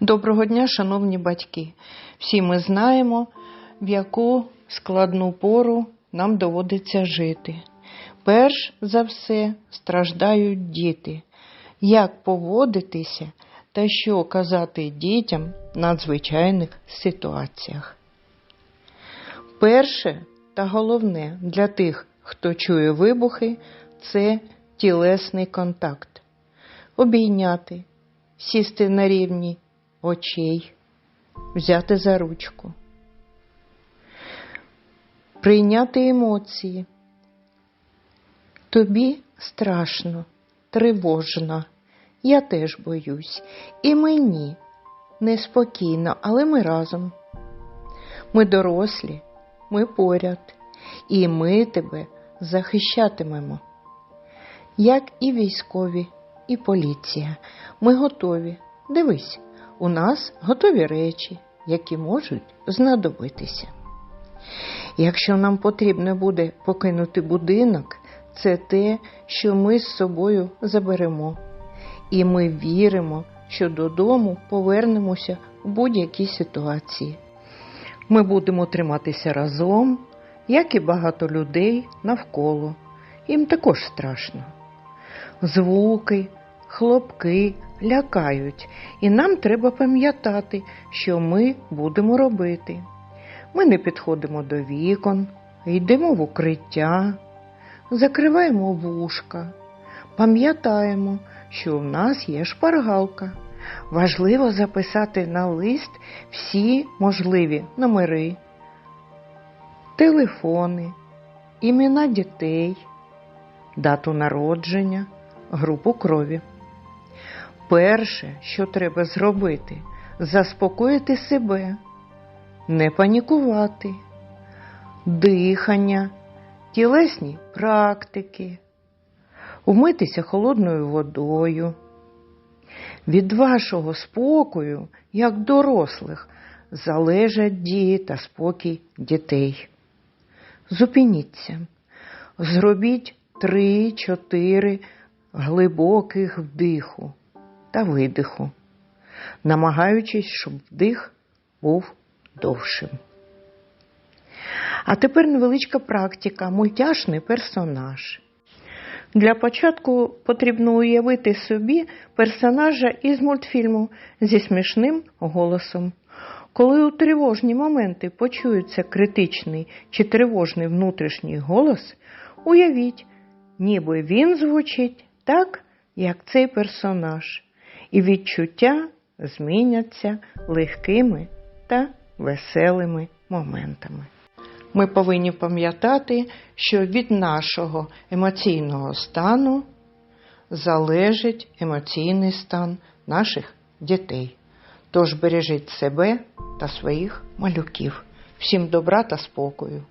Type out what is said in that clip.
Доброго дня, шановні батьки. Всі ми знаємо, в яку складну пору нам доводиться жити. Перш за все страждають діти. Як поводитися та що казати дітям в надзвичайних ситуаціях? Перше та головне для тих, хто чує вибухи, це тілесний контакт. Обійняти, сісти на рівні очей, взяти за ручку, прийняти емоції. Тобі страшно, тривожно, я теж боюсь, і мені неспокійно, але ми разом. Ми дорослі, ми поряд, і ми тебе захищатимемо. Як і військові, і поліція, ми готові. Дивись, у нас готові речі, які можуть знадобитися. Якщо нам потрібно буде покинути будинок, це те, що ми з собою заберемо. І ми віримо, що додому повернемося в будь-якій ситуації. Ми будемо триматися разом, як і багато людей навколо. Їм також страшно. Звуки, хлопки лякають, і нам треба пам'ятати, що ми будемо робити. Ми не підходимо до вікон, йдемо в укриття, закриваємо вушка, пам'ятаємо, що в нас є шпаргалка. Важливо записати на лист всі можливі номери, телефони, імена дітей, дату народження, групу крові. Перше, що треба зробити, заспокоїти себе, не панікувати, дихання, тілесні практики, вмитися холодною водою. Від вашого спокою, як дорослих, залежать дії та спокій дітей. Зупиніться, зробіть три-чотири глибоких вдиху та видиху, намагаючись, щоб вдих був довшим. А тепер невеличка практика, мультяшний персонаж. Для початку потрібно уявити собі персонажа із мультфільму зі смішним голосом. Коли у тривожні моменти почується критичний чи тривожний внутрішній голос, уявіть, ніби він звучить так, як цей персонаж, і відчуття зміняться легкими та веселими моментами. Ми повинні пам'ятати, що від нашого емоційного стану залежить емоційний стан наших дітей. Тож бережіть себе та своїх малюків. Всім добра та спокою!